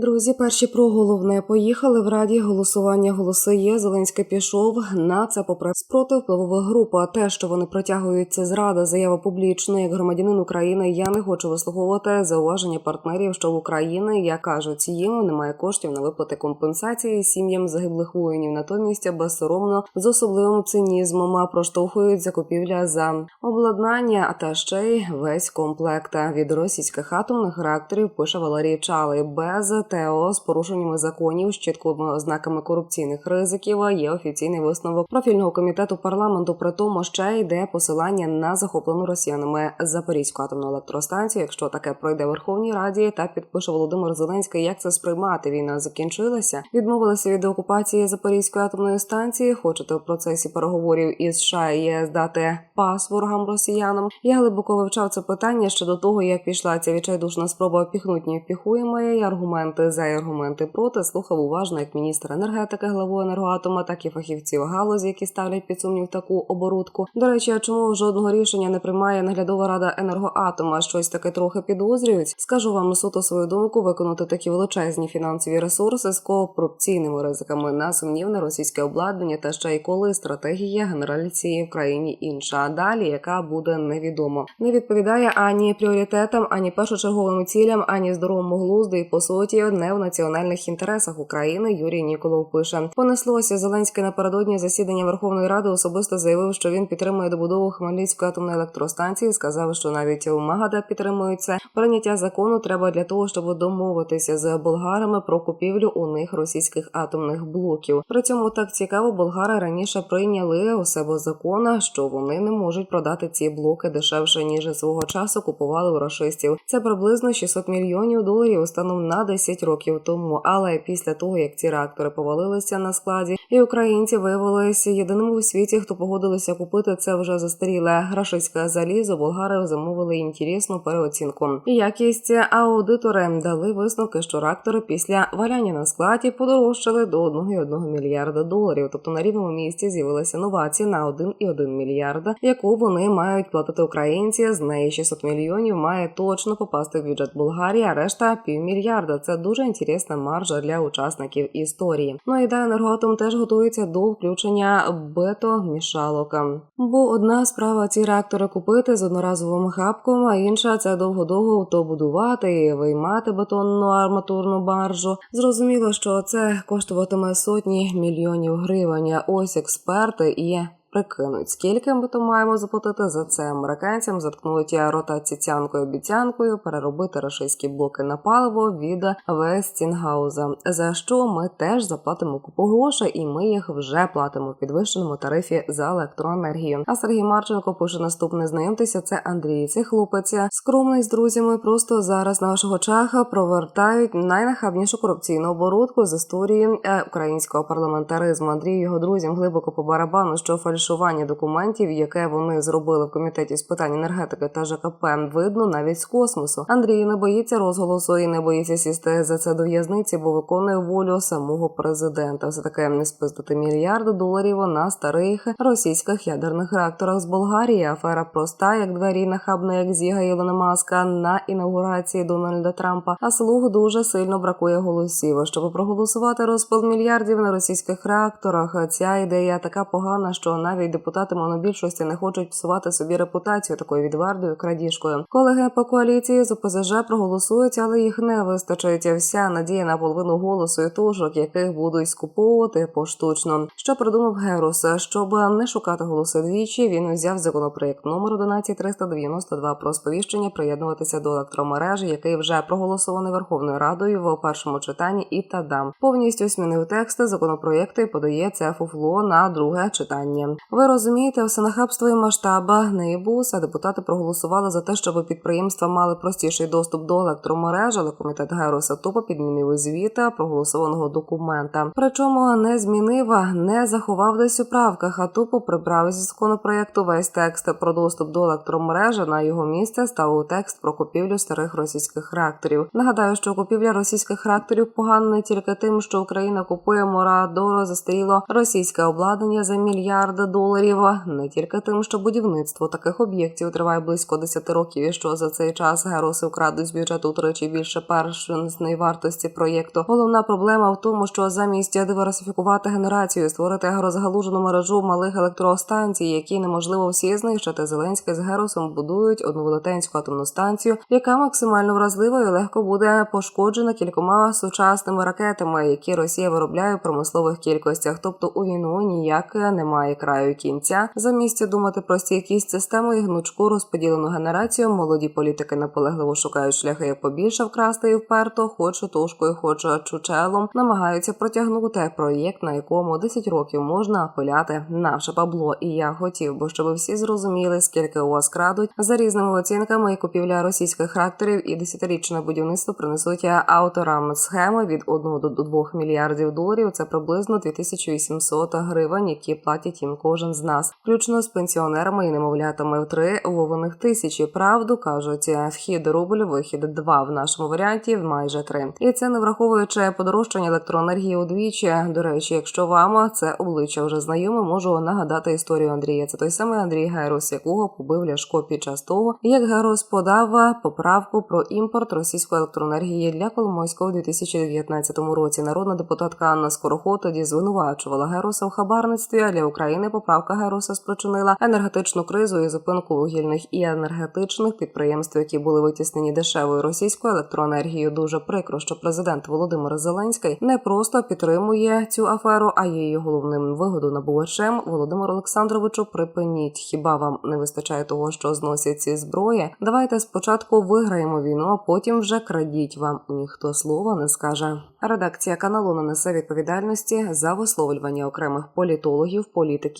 Друзі, перші про головне поїхали в раді. Голосування голоси є. Зеленський пішов на це попри спротив впливових груп. А те, що вони протягують це зрада, заява публічно як громадянин України. Я не хочу вислуховувати зауваження партнерів, що в Україні, як кажуть, їм немає коштів на виплати компенсації сім'ям загиблих воїнів. Натомість безсоромно з особливим цинізмом проштовхують закупівля за обладнання, а та ще й весь комплект від російських атомних реакторів. Пише Валерій Чалий без ТО з порушеннями законів з чіткими ознаками корупційних ризиків. Є офіційний висновок профільного комітету парламенту. При тому ще йде посилання на захоплену росіянами Запорізьку атомну електростанцію. Якщо таке пройде Верховній Раді та підпише Володимир Зеленський, як це сприймати? Війна закінчилася. Відмовилися від окупації Запорізької атомної станції. Хочете в процесі переговорів із США і ЄС дати пас ворогам росіянам? Я глибоко вивчав це питання ще до того, як пішла ця відчайдушна спроба піхнуть невпіхуємо, і аргументи за і аргументи проти слухав уважно як міністр енергетики, главу енергоатома, так і фахівців галузі, які ставлять під сумнів таку оборудку. До речі, чому жодного рішення не приймає наглядова рада енергоатома? Щось таке трохи підозрюють. Скажу вам суто свою думку, виконати такі величезні фінансові ресурси з корупційними ризиками на сумнівне російське обладнання та ще й коли стратегія генераліції в країні інша. А далі яка буде невідомо, не відповідає ані пріоритетам, ані першочерговим цілям, ані здоровому глузду і по суті не в національних інтересах України. Юрій Ніколов пише: понеслося Зеленський напередодні засідання Верховної Ради особисто заявив, що він підтримує добудову Хмельницької атомної електростанції. Сказав, що навіть у Магада підтримують це. Прийняття закону треба для того, щоб домовитися з болгарами про купівлю у них російських атомних блоків. При цьому так цікаво, болгари раніше прийняли у себе закон, що вони не можуть продати ці блоки дешевше ніж свого часу купували у рашистів. Це приблизно 600 мільйонів доларів станом на 10 років тому. Але після того як ці реактори повалилися на складі, і українці виявилися єдиними у світі, хто погодилися купити це вже застаріле рашистське залізо. Болгари замовили інтересну переоцінку. Якість аудитори дали висновки, що реактори після валяння на складі подорожчали до 1,1 мільярда доларів. Тобто на рівному місці з'явилася нова ціна 1,1 мільярда, яку вони мають платити українці. З неї 600 мільйонів має точно попасти в бюджет Болгарії, а решта півмільярда. Це дуже інтересна маржа для учасників історії. Ну і да, енергоатом теж готується до включення бето-мішалок. Бо одна справа ці реактори купити з одноразовим хапком, а інша це довго-довго то будувати і виймати бетонну арматурну баржу. Зрозуміло, що це коштуватиме сотні мільйонів гривень. Ось експерти і прикинуть, скільки ми то маємо заплатити за це американцям, заткнуть рота цяцянкою обіцянкою, переробити рашистські блоки на паливо від Вестінгауза. За що ми теж заплатимо купу грошей, і ми їх вже платимо в підвищеному тарифі за електроенергію. А Сергій Марченко пише наступне: знайомтеся, це Андрій. Цей хлопець скромний з друзями. Просто зараз на ваших очах провертають найнахабнішу корупційну оборудку з історії е, українського парламентаризму. Андрій його друзям глибоко по барабану, що фальшування документів, яке вони зробили в комітеті з питань енергетики та ЖКП, видно навіть з космосу. Андрій не боїться розголосу і не боїться сісти за це до в'язниці, бо виконує волю самого президента. Все таке не спиздити мільярди доларів на старих російських ядерних реакторах з Болгарії. Афера проста, як двері нахабна, як зіга Ілона Маска на інаугурації Дональда Трампа. А слуг дуже сильно бракує голосів. Щоб проголосувати розпил мільярдів на російських реакторах. Ця ідея така погана, що навіть депутати монобільшості не хочуть псувати собі репутацію такою відвардою крадіжкою. Колеги по коаліції з ОПЗЖ проголосують, але їх не вистачить. Вся надія на половину голосу і тушок, яких будуть скуповувати поштучно. Що придумав Герус, щоб не шукати голоси двічі, він взяв законопроект номер 11392 про сповіщення приєднуватися до електромережі, який вже проголосований Верховною Радою в першому читанні і тадам. Повністю змінив тексти законопроекту і подає це фуфло на друге читання. Ви розумієте, все нахабство і масштаба небус, а депутати проголосували за те, щоб підприємства мали простіший доступ до електромереж, але комітет Героса тупо підмінив звіта проголосованого документа. Причому не змінив, не заховав десь у правках, а тупо прибрав зі законопроекту весь текст про доступ до електромережі. На його місце став текст про купівлю старих російських реакторів. Нагадаю, що купівля російських реакторів погана не тільки тим, що Україна купує морадоро застаріло російське обладнання за мільярд доларів. Не тільки тим, що будівництво таких об'єктів триває близько 10 років, і що за цей час героси вкрадуть з бюджету втричі більше першої вартості проєкту. Головна проблема в тому, що замість диверсифікувати генерацію, створити розгалужену мережу малих електростанцій, які неможливо всі знищити. Зеленський з Геросом будують одну велетенську атомну станцію, яка максимально вразлива і легко буде пошкоджена кількома сучасними ракетами, які Росія виробляє в промислових кількостях. Тобто у війну ніяк немає краю кінця. Замість думати про стійкість системи і гнучку розподілену генерацію, молоді політики наполегливо шукають шляхи як побільше вкрасти і вперто, хоч тушкою, хоч чучелом, намагаються протягнути проєкт, на якому 10 років можна пиляти наше бабло. І я хотів би, щоб всі зрозуміли, скільки у вас крадуть за різними оцінками і купівля російських тракторів і десятирічне будівництво принесуть авторам схеми від 1 до 2 мільярдів доларів. Це приблизно 2800 гривень, які платять їм кожен з нас, включно з пенсіонерами і немовлятами в три вованих тисячі. Правду кажуть, вхід рубль, вихід два в нашому варіанті майже три. І це не враховуючи подорожчання електроенергії удвічі. До речі, якщо вам це обличчя вже знайоме, можу нагадати історію Андрія. Це той самий Андрій Герус, якого побив Ляшко під час того, як Герус подав поправку про імпорт російської електроенергії для Коломойського у 2019 році. Народна депутатка Анна Скороход тоді звинувачувала Геруса в хабарництві. Для України поправка Геруса спричинила енергетичну кризу і зупинку вугільних і енергетичних підприємств, які були витіснені дешевою російською електроенергією. Дуже прикро, що президент Володимир Зеленський не просто підтримує цю аферу, а її головним вигодонабувачем. Володимир Олександровичу, припиніть. Хіба вам не вистачає того, що зносять ці зброї? Давайте спочатку виграємо війну, а потім вже крадіть вам. Ніхто слова не скаже. Редакція каналу не несе відповідальності за висловлювання окремих політологів, політиків,